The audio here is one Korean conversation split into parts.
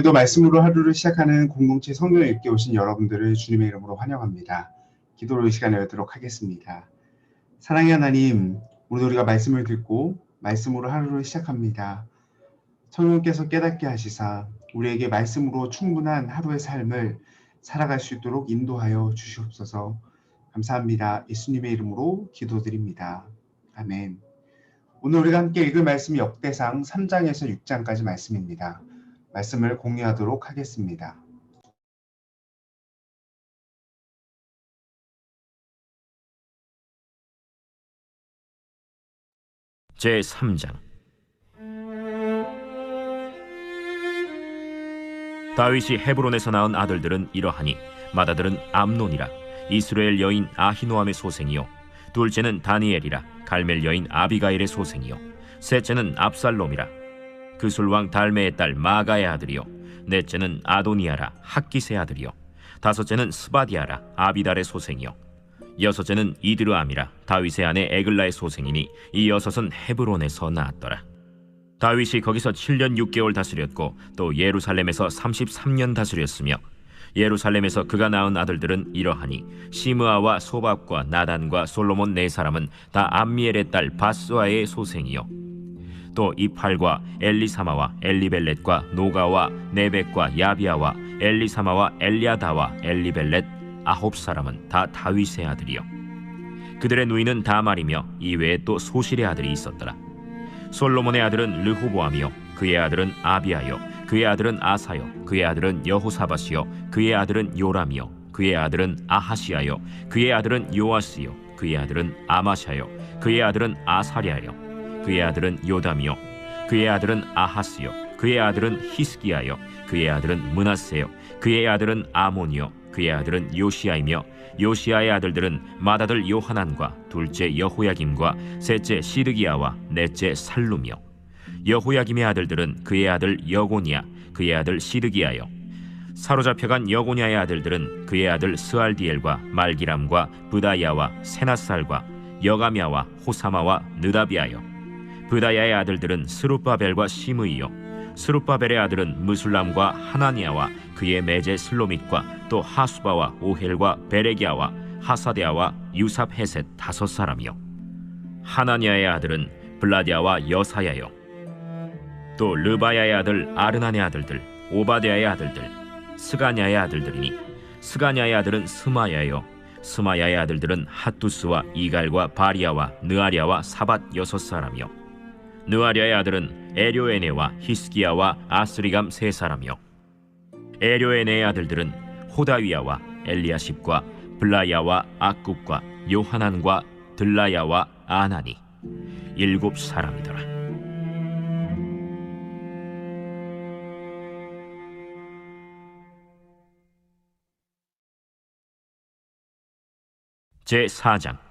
오늘도 말씀으로 하루를 시작하는 공동체 성경 읽기 오신 여러분들을 주님의 이름으로 환영합니다. 기도로 이 시간을 열도록 하겠습니다. 사랑의 하나님, 오늘 우리가 말씀을 듣고 말씀으로 하루를 시작합니다. 성령께서 깨닫게 하시사 우리에게 말씀으로 충분한 하루의 삶을 살아갈 수 있도록 인도하여 주시옵소서. 감사합니다. 예수님의 이름으로 기도드립니다. 아멘. 오늘 우리가 함께 읽을 말씀이 역대상 3장에서 6장까지 말씀입니다. 말씀을 공유하도록 하겠습니다. 제 3장 다윗이 헤브론에서 낳은 아들들은 이러하니 맏아들은 암논이라 이스라엘 여인 아히노함의 소생이요 둘째는 다니엘이라 갈멜 여인 아비가일의 소생이요 셋째는 압살롬이라 그술왕 달메의 딸 마가의 아들이요. 넷째는 아도니아라 학기스의 아들이요. 다섯째는 스바디아라 아비달의 소생이요. 여섯째는 이드르암이라 다윗의 아내 에글라의 소생이니 이 여섯은 헤브론에서 나았더라. 다윗이 거기서 7년 6개월 다스렸고 또 예루살렘에서 33년 다스렸으며 예루살렘에서 그가 낳은 아들들은 이러하니 시므아와 소밥과 나단과 솔로몬 네 사람은 다 암미엘의 딸 바스와의 소생이요 또 이팔과 엘리사마와 엘리벨렛과 노가와 네벡과 야비아와 엘리사마와 엘리아다와 엘리벨렛 아홉 사람은 다 다윗의 아들이요. 그들의 누이는 다말이며 이외에 또 소실의 아들이 있었더라. 솔로몬의 아들은 르호보암이요. 그의 아들은 아비아요. 그의 아들은 아사요. 그의 아들은 여호사밧이요. 그의 아들은 요람이요. 그의 아들은 아하시아요. 그의 아들은 요아스요. 그의 아들은 아마샤요. 그의 아들은 아사랴요 그의 아들은 요담이요. 그의 아들은 아하스요. 그의 아들은 히스기야요. 그의 아들은 문하세요. 그의 아들은 아몬이요. 그의 아들은 요시아이며 요시아의 아들들은 맏아들 요하난과 둘째 여호야김과 셋째 시드기야와 넷째 살룸이요. 여호야김의 아들들은 그의 아들 여고니아 그의 아들 시드기야요. 사로잡혀간 여고니아의 아들들은 그의 아들 스알디엘과 말기람과 부다야와 세나살과 여가미아와 호사마와 느다비아요 부다야의 아들들은 스룹바벨과 시므이요. 스룹바벨의 아들은 무술람과 하나니아와 그의 매제 슬로밋과 또 하수바와 오헬과 베레기아와 하사데아와 유삽 헤셋 다섯 사람이요. 하나니아의 아들은 블라디아와 여사야요. 또 르바야의 아들 아르난의 아들들 오바데아의 아들들 스가냐의 아들들이니 스가냐의 아들은 스마야요. 스마야의 아들들은 핫두스와 이갈과 바리아와 느아리아와 사밧 여섯 사람이요 느아리아의 아들은 에료에네와 히스기야와 아스리감 세 사람이요 에료에네의 아들들은 호다위야와 엘리야십과 블라야와 아굽과 요하난과 들라야와 아나니 일곱 사람이더라. 제 4장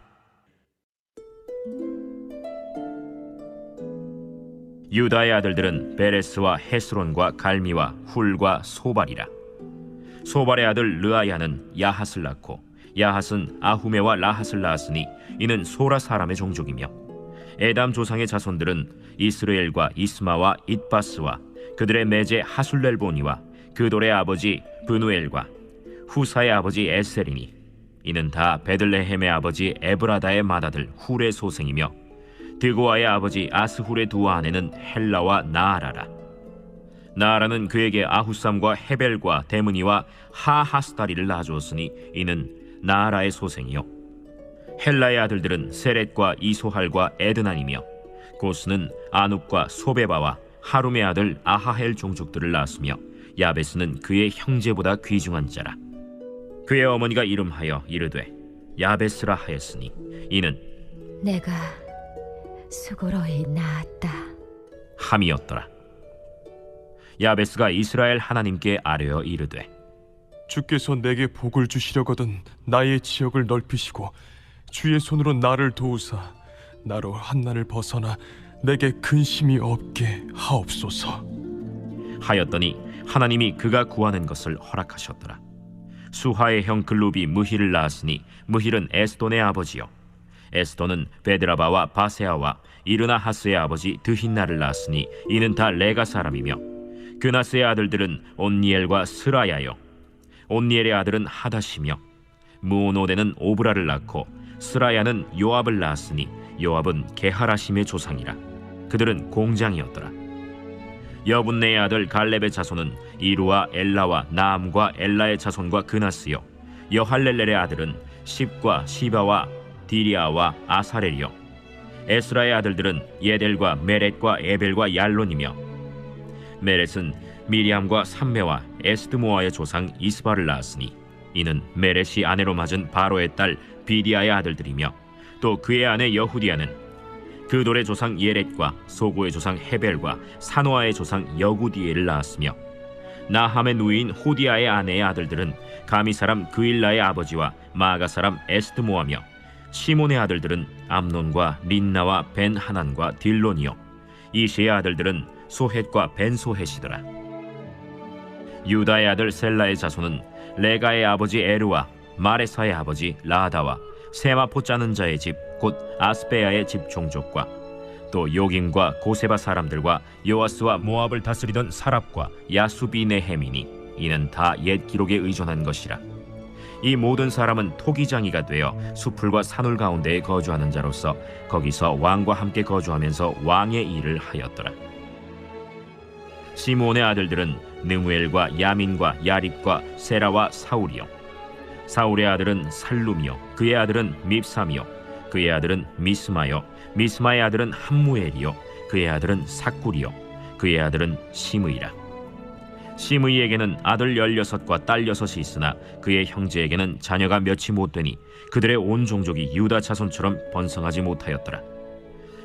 유다의 아들들은 베레스와 헤스론과 갈미와 훌과 소발이라. 소발의 아들 르아야는 야핫을 낳고 야핫은 아후메와 라핫을 낳았으니 이는 소라 사람의 종족이며 에담 조상의 자손들은 이스라엘과 이스마와 잇바스와 그들의 매제 하술렐보니와 그돌의 아버지 브누엘과 후사의 아버지 에셀이니 이는 다 베들레헴의 아버지 에브라다의 맏아들 훌의 소생이며 드고아의 아버지 아스훌의 두 아내는 헬라와 나아라라. 나아라는 그에게 아후삼과 헤벨과 데므니와 하하스다리를 낳아주었으니 이는 나아라의 소생이요. 헬라의 아들들은 세렛과 이소할과 에드난이며 고스는 아눕과 소베바와 하룸의 아들 아하헬 종족들을 낳았으며 야베스는 그의 형제보다 귀중한 자라. 그의 어머니가 이름하여 이르되 야베스라 하였으니 이는 내가 수고로이 낳았다. 함이었더라. 야베스가 이스라엘 하나님께 아뢰어 이르되 주께서 내게 복을 주시려거든 나의 지역을 넓히시고 주의 손으로 나를 도우사 나로 한난을 벗어나 내게 근심이 없게 하옵소서. 하였더니 하나님이 그가 구하는 것을 허락하셨더라. 수하의 형 글룹이 무힐을 낳았으니 무힐은 에스돈의 아버지요. 에스돈은 베드라바와 바세아와 이르나 하스의 아버지 드힌나를 낳았으니 이는 다 레가 사람이며 그나스의 아들들은 온니엘과 스라야요 온니엘의 아들은 하다시며 무오노데는 오브라를 낳고 스라야는 요압을 낳았으니 요압은 게하라심의 조상이라. 그들은 공장이었더라. 여분네의 아들 갈렙의 자손은 이루와 엘라와 나암과 엘라의 자손과 그나스요 여할렐렐의 아들은 십과 시바와 디리아와 아사렐이요. 에스라의 아들들은 예델과 메렛과 에벨과 얄론이며 메렛은 미리암과 삼메와 에스드모아의 조상 이스바를 낳았으니 이는 메렛이 아내로 맞은 바로의 딸 비디아의 아들들이며 또 그의 아내 여후디아는 그돌의 조상 예렛과 소고의 조상 헤벨과 사노아의 조상 여구디엘을 낳았으며 나함의 누이인 호디아의 아내의 아들들은 가미 사람 그일라의 아버지와 마가 사람 에스드모아며 시몬의 아들들은 암논과 린나와 벤 하난과 딜론이요. 이시의 아들들은 소헷과 벤 소헷이더라. 유다의 아들 셀라의 자손은 레가의 아버지 에르와 마레사의 아버지 라다와 세마포 짜는 자의 집 곧 아스베야의 집 종족과 또 요긴과 고세바 사람들과 요아스와 모압을 다스리던 사랍과 야수비네헤미니 이는 다 옛 기록에 의존한 것이라 이 모든 사람은 토기장이가 되어 수풀과 산울 가운데에 거주하는 자로서 거기서 왕과 함께 거주하면서 왕의 일을 하였더라. 시몬의 아들들은 느무엘과 야민과 야립과 세라와 사울이요. 사울의 아들은 살룸이요. 그의 아들은 밉삼이요. 그의 아들은 미스마요. 미스마의 아들은 함무엘이요. 그의 아들은 사꿀이요. 그의 아들은 시므이라 시므이에게는 아들 열여섯과 딸 여섯이 있으나 그의 형제에게는 자녀가 몇이 못 되니 그들의 온 종족이 유다 자손처럼 번성하지 못하였더라.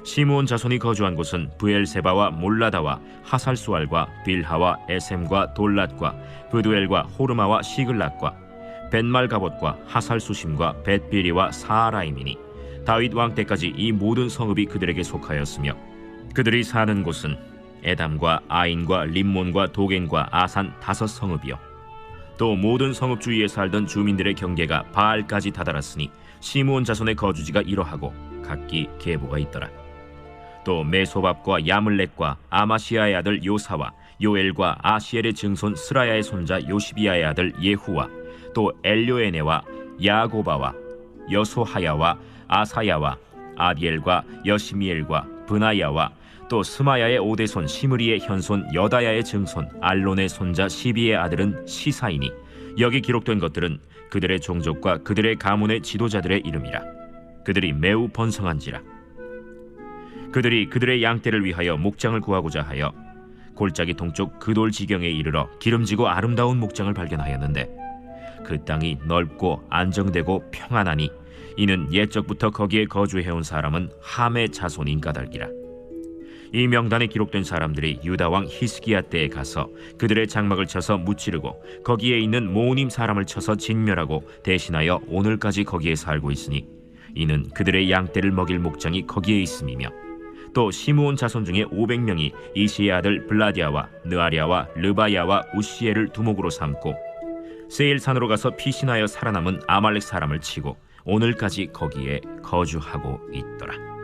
시므온 자손이 거주한 곳은 부엘세바와 몰라다와 하살수알과 빌하와 에셈과 돌랏과 브두엘과 호르마와 시글락과 벤말가봇과 하살수심과 벳비리와 사하라임이니 다윗 왕 때까지 이 모든 성읍이 그들에게 속하였으며 그들이 사는 곳은 에담과 아인과 림몬과 도겐과 아산 다섯 성읍이요. 또 모든 성읍 주위에 살던 주민들의 경계가 바알까지 다다랐으니 시므온 자손의 거주지가 이러하고 각기 계보가 있더라. 또 메소밥과 야물렉과 아마시아의 아들 요사와 요엘과 아시엘의 증손 스라야의 손자 요시비아의 아들 예후와 또 엘료에네와 야고바와 여소하야와 아사야와 아디엘과 여시미엘과 브나야와 또 스마야의 오대손 시므리의 현손 여다야의 증손 알론의 손자 시비의 아들은 시사이니 여기 기록된 것들은 그들의 종족과 그들의 가문의 지도자들의 이름이라 그들이 매우 번성한지라 그들이 그들의 양떼를 위하여 목장을 구하고자 하여 골짜기 동쪽 그돌 지경에 이르러 기름지고 아름다운 목장을 발견하였는데 그 땅이 넓고 안정되고 평안하니 이는 옛적부터 거기에 거주해온 사람은 함의 자손인 까닭이라 이 명단에 기록된 사람들이 유다 왕 히스기야 때에 가서 그들의 장막을 쳐서 무찌르고 거기에 있는 모님 사람을 쳐서 진멸하고 대신하여 오늘까지 거기에 살고 있으니 이는 그들의 양떼를 먹일 목장이 거기에 있음이며 또 시므온 자손 중에 500명이 이시의 아들 블라디아와 느아리아와 르바야와 우시엘을 두목으로 삼고 세일산으로 가서 피신하여 살아남은 아말렉 사람을 치고 오늘까지 거기에 거주하고 있더라.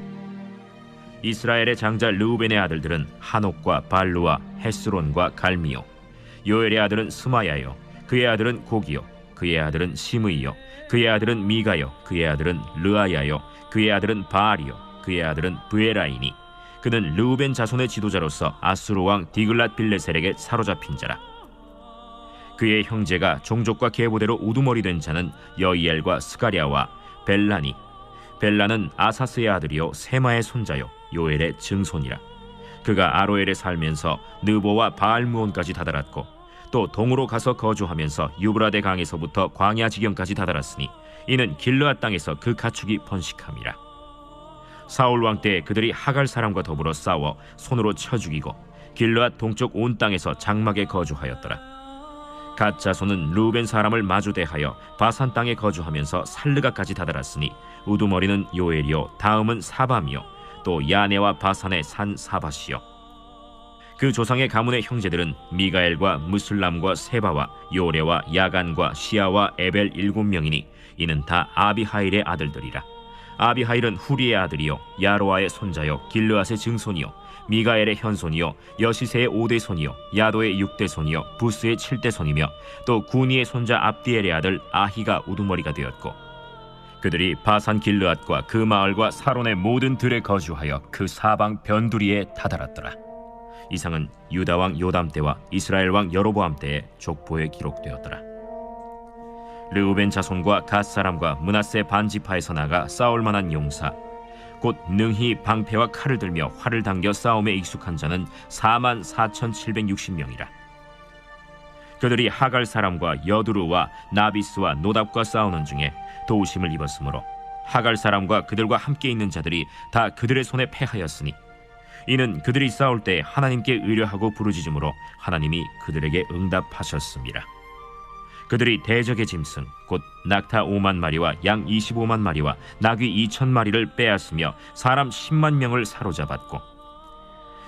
이스라엘의 장자 르우벤의 아들들은 한옥과 발루와 헤스론과 갈미요. 요엘의 아들은 스마야요. 그의 아들은 고기요. 그의 아들은 시므이요. 그의 아들은 미가요. 그의 아들은 르아야요. 그의 아들은 바알이요. 그의 아들은 브에라이니. 그는 르우벤 자손의 지도자로서 아수르 왕 디글랏 빌레셀에게 사로잡힌 자라. 그의 형제가 종족과 계보대로 우두머리 된 자는 여이엘과 스가랴와 벨라니. 벨라는 아사스의 아들이요 세마의 손자요 요엘의 증손이라. 그가 아로엘에 살면서 느보와 바알무온까지 다다랐고 또 동으로 가서 거주하면서 유브라데 강에서부터 광야 지경까지 다다랐으니 이는 길르앗 땅에서 그 가축이 번식함이라. 사울 왕때 그들이 하갈 사람과 더불어 싸워 손으로 쳐 죽이고 길르앗 동쪽 온 땅에서 장막에 거주하였더라. 갓 자손은 루벤 사람을 마주 대하여 바산 땅에 거주하면서 살르가까지 다다랐으니 우두머리는 요엘이요 다음은 사밤이요 또 야네와 바산의 산 사바시요. 그 조상의 가문의 형제들은 미가엘과 무슬람과 세바와 요레와 야간과 시아와 에벨 일곱 명이니 이는 다 아비하일의 아들들이라. 아비하일은 후리의 아들이요 야로아의 손자요 길르앗의 증손이요 미가엘의 현손이요 여시세의 오대 손이요 야도의 육대 손이요 부스의 칠대 손이며 또 구니의 손자 압디엘의 아들 아히가 우두머리가 되었고 그들이 바산 길르앗과 그 마을과 사론의 모든 들에 거주하여 그 사방 변두리에 다다랐더라 이상은 유다 왕 요담 때와 이스라엘 왕 여로보암 때의 족보에 기록되었더라 르우벤 자손과 갓 사람과 문하세 반지파에서 나가 싸울 만한 용사 곧 능히 방패와 칼을 들며 활을 당겨 싸움에 익숙한 자는 4만 4,760명이라. 그들이 하갈 사람과 여두루와 나비스와 노답과 싸우는 중에 도우심을 입었으므로 하갈 사람과 그들과 함께 있는 자들이 다 그들의 손에 패하였으니 이는 그들이 싸울 때 하나님께 의뢰하고 부르짖음으로 하나님이 그들에게 응답하셨습니다. 그들이 대적의 짐승 곧 낙타 5만 마리와 양 25만 마리와 나귀 2천 마리를 빼앗으며 사람 10만 명을 사로잡았고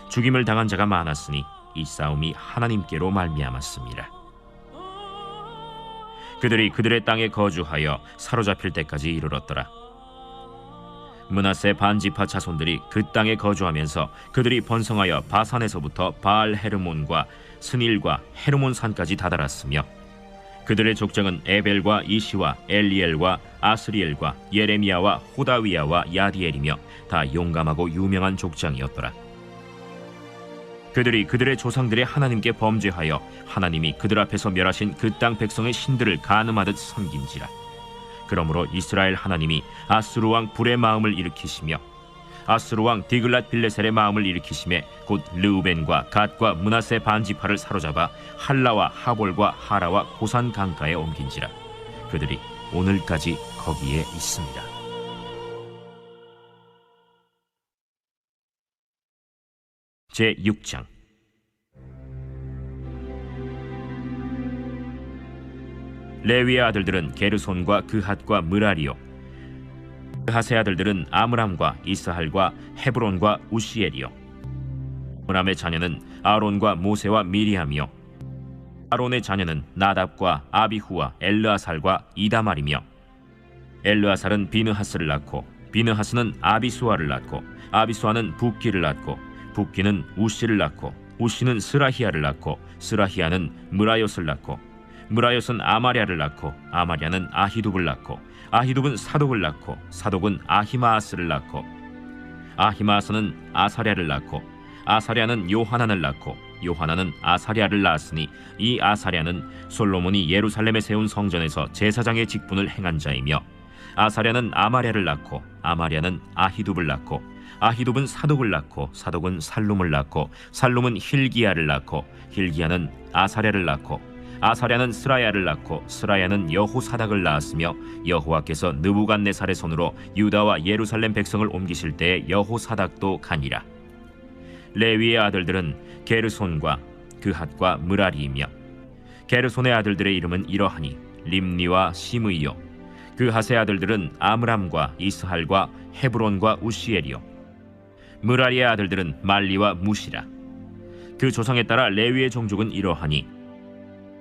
죽임을 당한 자가 많았으니 이 싸움이 하나님께로 말미암았습니다. 그들이 그들의 땅에 거주하여 사로잡힐 때까지 이르렀더라. 문하세 반지파 자손들이 그 땅에 거주하면서 그들이 번성하여 바산에서부터 바알 헤르몬과 스닐과 헤르몬 산까지 다다랐으며 그들의 족장은 에벨과 이시와 엘리엘과 아스리엘과 예레미야와 호다위야와 야디엘이며 다 용감하고 유명한 족장이었더라. 그들이 그들의 조상들의 하나님께 범죄하여 하나님이 그들 앞에서 멸하신 그 땅 백성의 신들을 가늠하듯 섬긴지라. 그러므로 이스라엘 하나님이 아스루 왕 불의 마음을 일으키시며 아스루 왕 디글랏 빌레셀의 마음을 일으키심에 곧 르우벤과 갓과 문하세 반지파를 사로잡아 할라와 하볼과 하라와 고산 강가에 옮긴지라 그들이 오늘까지 거기에 있습니다. 제 6장. 레위의 아들들은 게르손과 그핫과 무라리요. 그핫의 아들들은 아므람과 이스할과 헤브론과 우시엘이요. 아므람의 자녀는 아론과 모세와 미리암이요. 아론의 자녀는 나답과 아비후와 엘르아살과 이다말이며 엘르아살은 비느하스를 낳고 비느하스는 아비수아를 낳고 아비수아는 붓기를 낳고 붓기는 우시를 낳고 우시는 스라히아를 낳고 스라히아는 무라요스를 낳고 무라요스는 아마랴를 낳고 아마랴는 아히둡을 낳고 아히둡은 사독을 낳고 사독은 아히마아스를 낳고 아히마아스는 아사랴를 낳고 아사랴는 요하난을 낳고 요하난은 아사랴를 낳았으니 이 아사랴는 솔로몬이 예루살렘에 세운 성전에서 제사장의 직분을 행한 자이며 아사랴는 아마랴를 낳고 아마랴는 아히둡을 낳고 아히둡은 사독을 낳고 사독은 살룸을 낳고 살룸은 힐기야를 낳고 힐기야는 아사랴를 낳고 아사랴는 스라야를 낳고 스라야는 여호사닥을 낳았으며 여호와께서 느부갓네살의 손으로 유다와 예루살렘 백성을 옮기실 때에 여호사닥도 가니라. 레위의 아들들은 게르손과 그핫과 무라리이며 게르손의 아들들의 이름은 이러하니 림니와 시므이요. 그핫의 아들들은 아므람과 이스할과 헤브론과 우시엘이요 무라리의 아들들은 말리와 무시라 그 조상에 따라 레위의 종족은 이러하니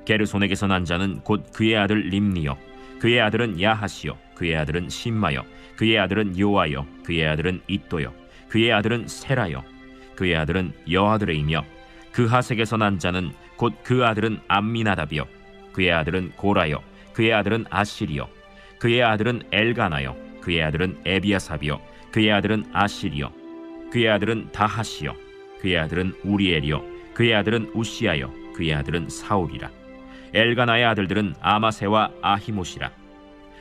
게르손에게서 난 자는 곧 그의 아들 림니요 그의 아들은 야하시요 그의 아들은 심마요 그의 아들은 요아요 그의 아들은 이또요 그의 아들은 세라요 그의 아들은 여아들의이며 그하색에서 난 자는 곧 그 아들은 암미나답이요 그의 아들은 고라요 그의 아들은 아시리요 그의 아들은 엘가나요 그의 아들은 에비아삽이요 그의 아들은 아시리요 그의 아들은 다하시요 그의 아들은 우리엘이요 그의 아들은 우시아요 그의 아들은 사울이라 엘가나의 아들들은 아마세와 아히모시라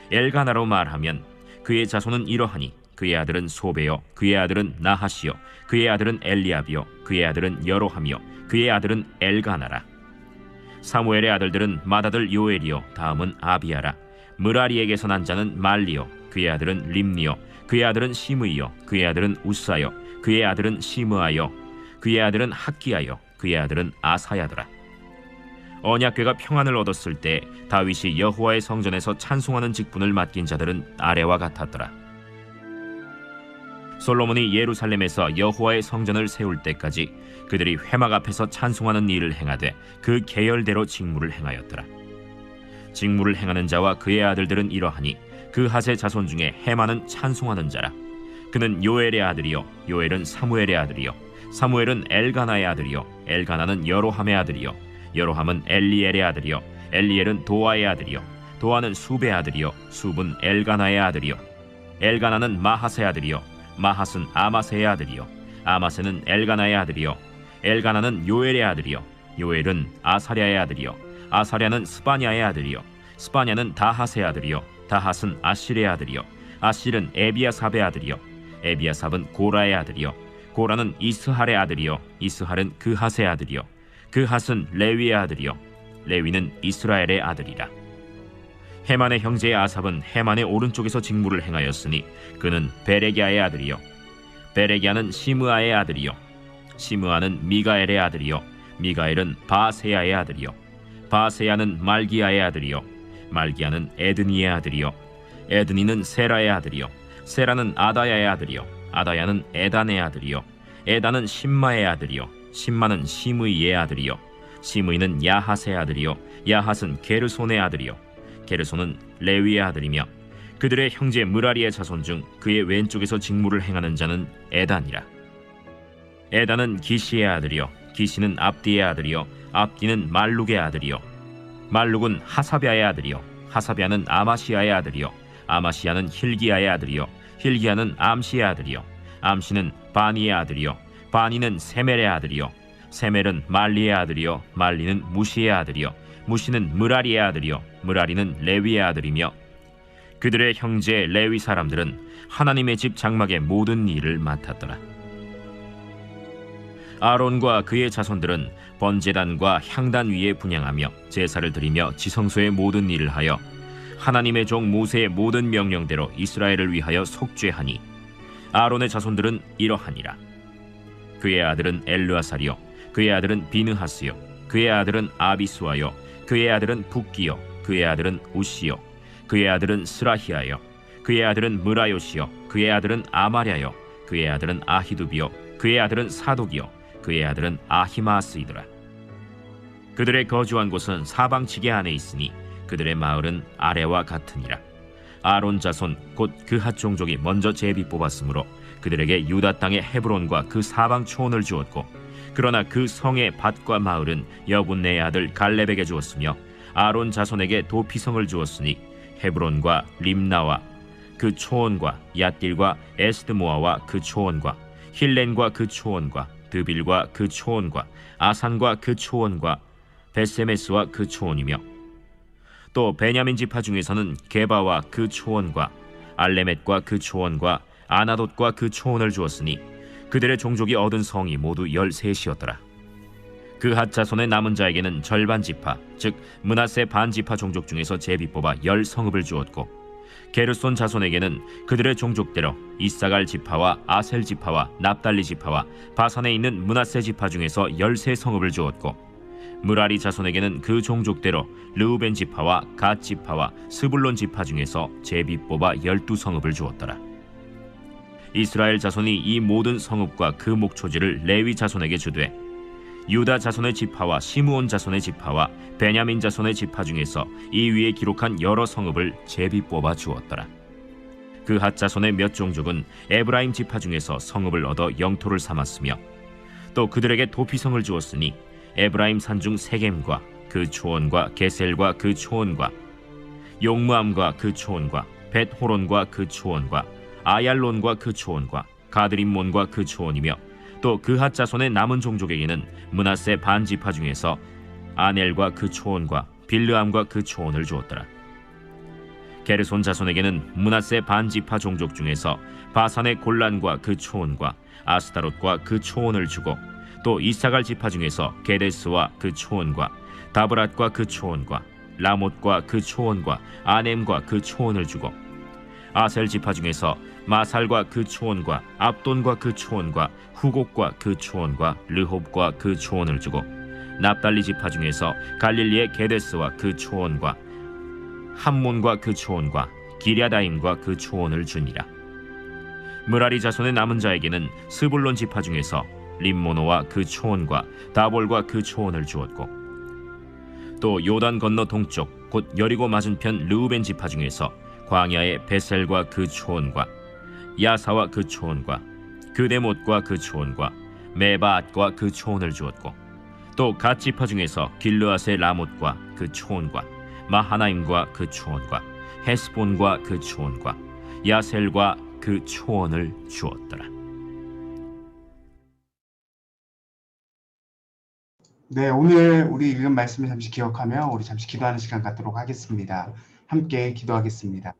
엘가나로 말하면 그의 자손은 이러하니 그의 아들은 소베요 그의 아들은 나하시요 그의 아들은 엘리압이요 그의 아들은 여로함이요 그의 아들은 엘가나라 사무엘의 아들들은 마다들 요엘이요 다음은 아비아라 무라리에게서 난 자는 말리요 그의 아들은 림니요 그의 아들은 시므이요 그의 아들은 우사요 그의 아들은 시므아요 그의 아들은 학기야요 그의 아들은 아사야더라. 언약궤가 평안을 얻었을 때 다윗이 여호와의 성전에서 찬송하는 직분을 맡긴 자들은 아래와 같았더라. 솔로몬이 예루살렘에서 여호와의 성전을 세울 때까지 그들이 회막 앞에서 찬송하는 일을 행하되 그 계열대로 직무를 행하였더라. 직무를 행하는 자와 그의 아들들은 이러하니 그 하세 자손 중에 해마는 찬송하는 자라. 그는 요엘의 아들이요 요엘은 사무엘의 아들이요 사무엘은 엘가나의 아들이요 엘가나는 여로함의 아들이요 여로함은 엘리엘의 아들이요 엘리엘은 도아의 아들이요 도아는 숲의 아들이요 숲은 엘가나의 아들이요 엘가나는 마하스의 아들이요 마하스는 아마세의 아들이요 아마세는 엘가나의 아들이요 엘가나는 요엘의 아들이요 요엘은 아사랴의 아들이요 아사랴는 스바냐의 아들이요 스바냐는 다하스의 아들이요 다하스는 아실의 아들이요 아실은 에비아삽의 아들이요 에비아삽은 고라의 아들이요. 고라는 이스할의 아들이요. 이스할은 그핫의 아들이요. 그핫은 레위의 아들이요. 레위는 이스라엘의 아들이라. 헤만의 형제 아삽은 헤만의 오른쪽에서 직무를 행하였으니 그는 베레기아의 아들이요. 베레기아는 시므아의 아들이요. 시므아는 미가엘의 아들이요. 미가엘은 바세야의 아들이요. 바세야는 말기야의 아들이요. 말기야는 에드니의 아들이요. 에드니는 세라의 아들이요 세라는 아다야의 아들이요. 아다야는 에단의 아들이요. 에단은 심마의 아들이요. 심마는 시므이의 아들이요. 시므이는 야핫의 아들이요. 야핫은 게르손의 아들이요. 게르손은 레위의 아들이며 그들의 형제 무라리의 자손 중 그의 왼쪽에서 직무를 행하는 자는 에단이라. 에단은 기시의 아들이요. 기시는 압디의 아들이요. 압디는 말룩의 아들이요. 말룩은 하사비아의 아들이요. 하사비아는 아마시아의 아들이요 아마시아는 힐기야의 아들이요. 힐기야는 암시의 아들이요. 암시는 바니의 아들이요. 바니는 세멜의 아들이요. 세멜은 말리의 아들이요. 말리는 무시의 아들이요. 무시는 무라리의 아들이요. 무라리는 레위의 아들이며 그들의 형제 레위 사람들은 하나님의 집 장막의 모든 일을 맡았더라. 아론과 그의 자손들은 번제단과 향단 위에 분양하며 제사를 드리며 지성소의 모든 일을 하여 하나님의 종 모세의 모든 명령대로 이스라엘을 위하여 속죄하니 아론의 자손들은 이러하니라 그의 아들은 엘르아살이요 그의 아들은 비느하스요 그의 아들은 아비수아요 그의 아들은 북기요 그의 아들은 우시요 그의 아들은 스라히아요 그의 아들은 무라요시요 그의 아들은 아마랴요 그의 아들은 아히두비요 그의 아들은 사독이요 그의 아들은 아히마스이더라 그들의 거주한 곳은 사방지게 안에 있으니 그들의 마을은 아래와 같으니라. 아론 자손 곧 그핫 종족이 먼저 제비 뽑았으므로 그들에게 유다 땅의 헤브론과 그 사방 초원을 주었고 그러나 그 성의 밭과 마을은 여분네의 아들 갈렙에게 주었으며 아론 자손에게 도피성을 주었으니 헤브론과 림나와 그 초원과 얏딜과 에스드모아와 그 초원과 힐렌과 그 초원과 드빌과 그 초원과 아산과 그 초원과 베세메스와 그 초원이며 또 베냐민 지파 중에서는 게바와 그 초원과 알레멧과 그 초원과 아나돗과 그 초원을 주었으니 그들의 종족이 얻은 성이 모두 열셋이었더라. 그 핫자손의 남은 자에게는 절반 지파, 즉 문하세 반 지파 종족 중에서 제비 뽑아 열 성읍을 주었고 게르손 자손에게는 그들의 종족대로 이사갈 지파와 아셀 지파와 납달리 지파와 바산에 있는 문하세 지파 중에서 열세 성읍을 주었고 무라리 자손에게는 그 종족대로 르우벤 지파와 갓 지파와 스불론 지파 중에서 제비 뽑아 열두 성읍을 주었더라. 이스라엘 자손이 이 모든 성읍과 그 목초지를 레위 자손에게 주되 유다 자손의 지파와 시므온 자손의 지파와 베냐민 자손의 지파 중에서 이 위에 기록한 여러 성읍을 제비 뽑아 주었더라. 그핫 자손의 몇 종족은 에브라임 지파 중에서 성읍을 얻어 영토를 삼았으며 또 그들에게 도피성을 주었으니 에브라임 산중 세겜과 그 초원과 게셀과 그 초원과 용무암과 그 초원과 벳호론과 그 초원과 아얄론과 그 초원과 가드림몬과 그 초원이며 또 그핫 자손의 남은 종족에게는 문하세 반 지파 중에서 아넬과 그 초원과 빌르암과 그 초원을 주었더라. 게르손 자손에게는 문하세 반 지파 종족 중에서 바산의 골란과 그 초원과 아스타롯과 그 초원을 주고 또 이사갈 지파 중에서 게데스와 그 초원과 다브랏과 그 초원과 라못과 그 초원과 아넴과 그 초원을 주고 아셀 지파 중에서 마살과 그 초원과 압돈과 그 초원과 후곡과 그 초원과 르홉과 그 초원을 주고 납달리 지파 중에서 갈릴리의 게데스와 그 초원과 함몬과 그 초원과 기랴다임과 그 초원을 주니라. 무라리 자손의 남은 자에게는 스불론 지파 중에서 림모노와 그 초원과 다볼과 그 초원을 주었고 또 요단 건너 동쪽 곧 여리고 맞은편 르우벤 지파 중에서 광야의 베셀과 그 초원과 야사와 그 초원과 그데못과 그 초원과 메바앗과 그 초원을 주었고 또 갓 지파 중에서 길르앗의 라못과 그 초원과 마하나임과 그 초원과 헤스본과 그 초원과 야셀과 그 초원을 주었더라. 네, 오늘 우리 읽은 말씀을 잠시 기억하며 우리 잠시 기도하는 시간 갖도록 하겠습니다. 함께 기도하겠습니다.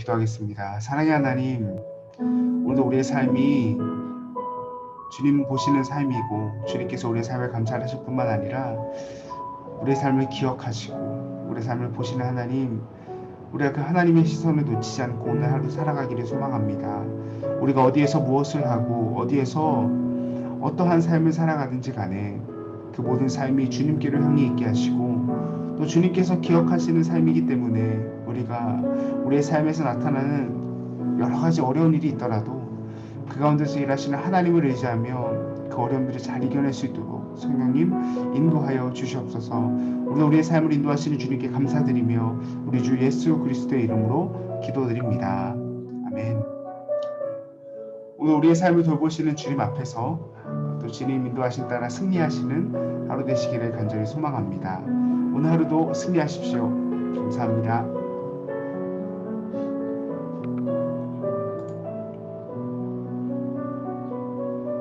기도하겠습니다. 사랑의 하나님, 오늘도 우리의 삶이 주님 보시는 삶이고 주님께서 우리의 삶을 감찰하실 뿐만 아니라 우리의 삶을 기억하시고 우리의 삶을 보시는 하나님, 우리가 그 하나님의 시선을 놓치지 않고 오늘 하루 살아가기를 소망합니다. 우리가 어디에서 무엇을 하고 어디에서 어떠한 삶을 살아가든지 간에 그 모든 삶이 주님께를 향해 있게 하시고 또 주님께서 기억하시는 삶이기 때문에 우리가 우리의 삶에서 나타나는 여러 가지 어려운 일이 있더라도 그 가운데서 일하시는 하나님을 의지하며 그 어려움들을 잘 이겨낼 수 있도록 성령님 인도하여 주시옵소서. 우리 우리의 삶을 인도하시는 주님께 감사드리며 우리 주 예수 그리스도의 이름으로 기도드립니다. 아멘. 오늘 우리의 삶을 돌보시는 주님 앞에서 또 주님 인도하신 따라 승리하시는 하루 되시기를 간절히 소망합니다. 오늘 하루도 승리하십시오. 감사합니다.